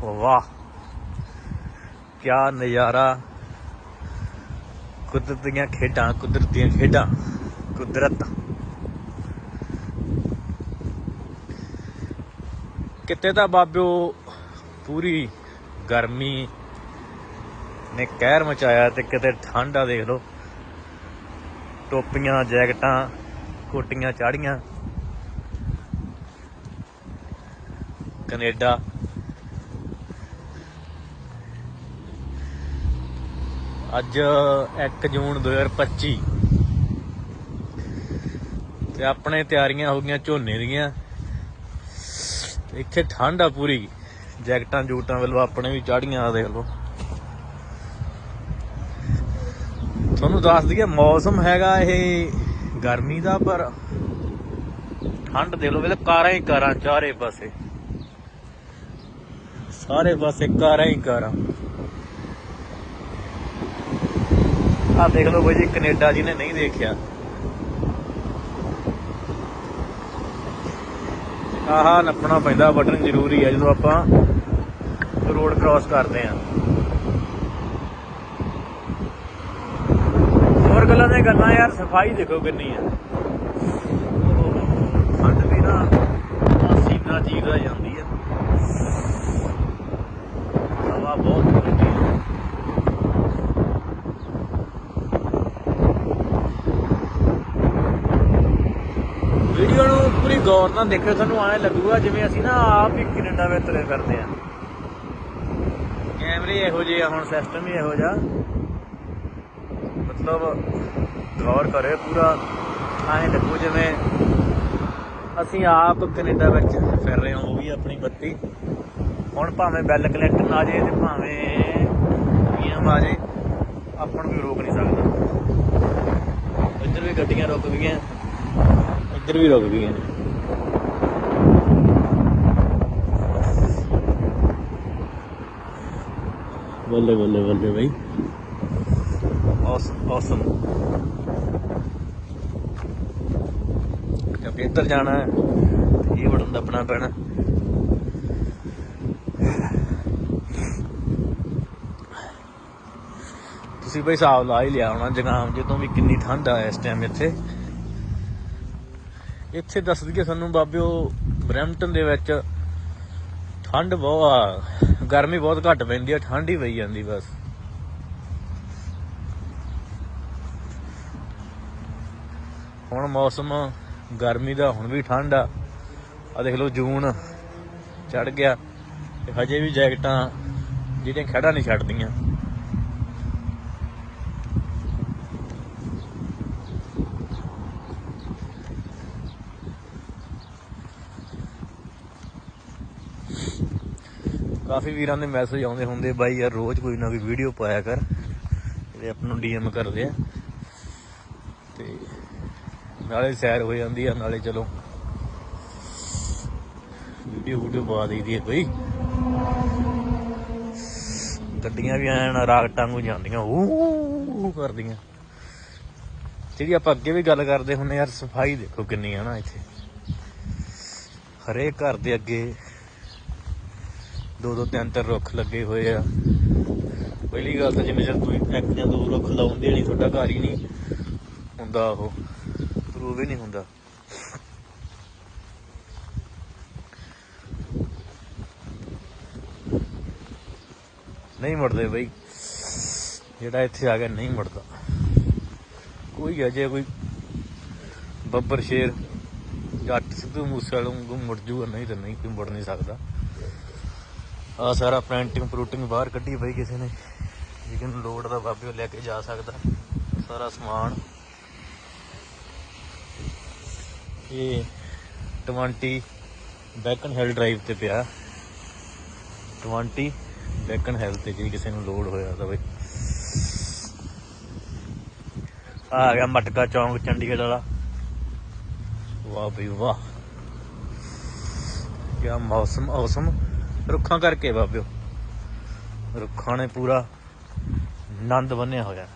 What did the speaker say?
ਵਾਹ ਕੀ ਨਜ਼ਾਰਾ। ਕੁਦਰਤ ਦੀਆਂ ਖੇਡਾਂ ਕੁਦਰਤ ਦੀਆਂ ਖੇਡਾਂ, ਕੁਦਰਤ। ਕਿਤੇ ਤਾਂ ਬਾਬਿਓ ਪੂਰੀ ਗਰਮੀ ਨੇ ਕਹਿਰ ਮਚਾਇਆ ਤੇ ਕਿਤੇ ਠੰਡ ਆ ਦੇਖ ਲਓ। ਟੋਪੀਆਂ, ਜੈਕਟਾਂ, ਕੋਟੀਆਂ, ਚਾੜੀਆਂ। ਕੈਨੇਡਾ ਅੱਜ 1 ਜੂਨ 2025 ਤੇ ਆਪਣੇ ਤਿਆਰੀਆਂ ਹੋ ਗਈਆਂ ਝੋਨੇ ਦੀਆਂ। ਤੇ ਇੱਥੇ ਠੰਡ ਆ ਪੂਰੀ। ਜੈਕਟਾਂ, ਜੂਟਾਂ ਵੱਲੋਂ ਆਪਣੇ ਵੀ ਚਾੜੀਆਂ ਆ ਦੇਖ ਲਓ। ਤੁਹਾਨੂੰ ਦੱਸ ਦਈਏ, ਮੌਸਮ ਹੈਗਾ ਇਹ ਗਰਮੀ ਦਾ, ਪਰ ਠੰਡ ਦੇ ਲੋ ਵੇ ਕਾਰਾਂ ਹੀ ਕਾਰਾਂ, ਚਾਰੇ ਪਾਸੇ। ਸਾਰੇ ਪਾਸੇ ਕਾਰਾਂ ਹੀ ਕਾਰਾਂ। ਆ ਦੇਖ ਲਓ ਬਾਈ ਜੀ, ਕੈਨੇਡਾ ਜੀ ਨੇ ਨਹੀਂ ਦੇਖਿਆ। ਆਹਾ ਨੱਪਣਾ ਪੈਂਦਾ ਬਟਨ ਜ਼ਰੂਰੀ ਹੈ ਜਦੋਂ ਆਪਾਂ ਰੋਡ ਕ੍ਰਾਸ ਕਰਦੇ ਆਂ ਹੋਰ ਗੱਲਾਂ ਦੇ ਗੱਲਾਂ ਯਾਰ, ਸਫ਼ਾਈ ਦੇਖੋ ਕਿੰਨੀ ਆ। ਠੰਡ ਵੀ ਨਾ ਸੀਨਾ ਚੀਰਦਾ ਜਾਂਦੀ ਆ। ਹਵਾ ਬਹੁਤ ਠੰਡੀ ਹੈ ਵੀਡੀਓ ਨੂੰ ਪੂਰੀ ਗੌਰ ਨਾਲ ਦੇਖਿਓ, ਤੁਹਾਨੂੰ ਐਂ ਲੱਗੂਗਾ ਜਿਵੇਂ ਅਸੀਂ ਨਾ ਆਪ ਹੀ ਕੈਨੇਡਾ ਵਿੱਚ ਤੁਰੇ ਫਿਰਦੇ ਆ। ਕੈਮਰੇ ਇਹੋ ਜਿਹੇ ਆ, ਹੁਣ ਸਿਸਟਮ ਹੀ ਇਹੋ ਜਿਹਾ। ਮਤਲਬ ਗੌਰ ਕਰੇ ਪੂਰਾ ਐਂ ਲੱਗੂ ਜਿਵੇਂ ਅਸੀਂ ਆਪ ਕੈਨੇਡਾ ਵਿੱਚ ਫਿਰ ਰਹੇ ਹਾਂ, ਉਹ ਵੀ ਆਪਣੀ ਬੱਤੀ। ਹੁਣ ਭਾਵੇਂ ਬੈਲ ਕਲੈਕਟਰ ਆ ਜੇ ਤੇ ਭਾਵੇਂ ਪੀਐਮ ਆ ਜੇ ਆਪਾਂ ਨੂੰ ਵੀ ਰੋਕ ਨਹੀਂ ਸਕਦਾ। ਇੱਧਰ ਵੀ ਗੱਡੀਆਂ ਰੁਕ ਗਈਆਂ। ਇੱਧਰ ਵੀ ਰੁਕ ਗਈਆਂ। ਨੇ ਬੱਲੇ ਬੱਲੇ ਬੱਲੇ ਭਾਈ ਔਸਮ ਔਸਮ ਇੱਧਰ ਜਾਣਾ ਹੈ ਇਹ ਬਟਨ ਦੱਬਣਾ ਪੈਣਾ। ਤੁਸੀਂ ਬਈ ਹਿਸਾਬ ਲਾ ਹੀ ਲਿਆ ਹੋਣਾ ਜਗਾਮ ਜਦੋਂ ਵੀ ਕਿੰਨੀ ਠੰਡ ਆ ਇਸ ਟਾਈਮ ਇੱਥੇ। ਇੱਥੇ ਦੱਸ ਦਈਏ ਸਾਨੂੰ ਬਾਬਿਓ, ਬਰੈਂਪਟਨ ਦੇ ਵਿੱਚ ਠੰਡ ਬਹੁਤ ਆ, ਗਰਮੀ ਬਹੁਤ ਘੱਟ ਪੈਂਦੀ ਆ, ਠੰਡ ਹੀ ਪਈ ਜਾਂਦੀ ਬਸ। ਹੁਣ ਮੌਸਮ, ਗਰਮੀ ਦਾ ਹੁਣ ਵੀ ਠੰਡ ਆ। ਆ ਦੇਖ ਲਓ ਜੂਨ ਚੜ ਗਿਆ ਤੇ ਹਜੇ ਵੀ ਜੈਕਟਾਂ ਜਿਹੜੀਆਂ ਖੜਾ ਨਹੀਂ ਛੱਡਦੀਆਂ। ਕਾਫੀ ਵੀਰਾਂ ਦੇ ਮੈਸੇਜ ਆਉਂਦੇ ਹੁੰਦੇ, ਬਾਈ ਯਾਰ ਰੋਜ਼ ਕੋਈ ਨਾ ਕੋਈ ਵੀਡੀਓ ਪਾਇਆ ਕਰ। ਜਿਹੜੇ ਆਪ ਨੂੰ ਡੀਐਮ ਕਰਦੇ ਆ। ਤੇ ਨਾਲੇ ਸੈਰ ਹੋ ਜਾਂਦੀ ਆ, ਨਾਲੇ ਚਲੋ। ਵੀਡੀਓ ਵੀਡੀਓ ਪਾ ਦਈਦੀ ਹੈ ਕੋਈ। ਗੱਡੀਆਂ ਵੀ ਐਨ ਰਾਕਟਾਂ ਨੂੰ ਜਾਂਦੀਆਂ ਊ ਕਰਦੀਆਂ। ਜਿਹੜੀ ਆਪਾਂ ਅੱਗੇ ਵੀ ਗੱਲ ਕਰਦੇ ਹੁੰਨੇ ਯਾਰ ਸਫ਼ਾਈ ਦੇਖੋ ਕਿੰਨੀ ਆ ਨਾ ਇੱਥੇ। ਹਰੇਕ ਘਰ ਦੇ ਅੱਗੇ ਦੋ ਦੋ ਤਿੰਨ ਤਿੰਨ ਰੁੱਖ ਲੱਗੇ ਹੋਏ ਆ। ਪਹਿਲੀ ਗੱਲ ਤਾਂ ਜਿੰਨੇ ਚਿਰ ਕੋਈ ਇੱਕ ਜਾਂ ਦੋ ਰੁੱਖ ਲਾਉਂਦੇ ਨਹੀਂ ਤੁਹਾਡਾ ਘਰ ਹੀ ਨਹੀਂ ਹੁੰਦਾ ਉਹ। ਪ੍ਰੂਵ ਹੀ ਨਹੀਂ ਹੁੰਦਾ। ਨਹੀਂ ਮੁੜਦੇ ਬਈ। ਜਿਹੜਾ ਇੱਥੇ ਆ ਗਿਆ ਨਹੀਂ ਮੁੜਦਾ। ਕੋਈ ਅਜੇ ਕੋਈ ਬੱਬਰ ਸ਼ੇਰ, ਜੱਟ ਸਿੱਧੂ ਮੂਸੇ ਵਾਲੋਂ ਵਾਂਗੂ ਮੁੜ ਜੂਗਾ, ਨਹੀਂ ਤਾਂ ਨਹੀਂ, ਕੋਈ ਮੁੜ ਨਹੀਂ ਸਕਦਾ। ਆ ਸਾਰਾ ਪ੍ਰਿੰਟਿੰਗ ਪ੍ਰੂਟਿੰਗ ਬਾਹਰ ਕੱਢੀ ਪਈ ਕਿਸੇ ਨੇ। ਜਿਹਨੂੰ ਲੋਡ ਦਾ ਬਾਬਿਓ ਲੈ ਕੇ ਜਾ ਸਕਦਾ। ਸਾਰਾ ਸਮਾਨ। ਇਹ 20 ਬੈਕਨ ਹਿਲ ਡਰਾਈਵ ਤੇ ਪਿਆ। 20 ਬੈਕਨ ਹਿਲ ਤੇ ਜੇ ਕਿਸੇ ਨੂੰ ਲੋਡ ਹੋਇਆ ਤਾਂ ਬਈ। ਆ ਗਿਆ ਮਟਕਾ ਚੌਂਕ ਚੰਡੀਗੜ੍ਹ ਵਾਲਾ। ਵਾਹ ਬਈ ਵਾਹ। ਕੀ ਮੌਸਮ ਔਸਮ ਰੁੱਖਾਂ ਕਰਕੇ ਬਾਬਿਓ। ਰੁੱਖਾਂ ਨੇ ਪੂਰਾ ਆਨੰਦ ਬੰਨਿਆ ਹੋਇਆ।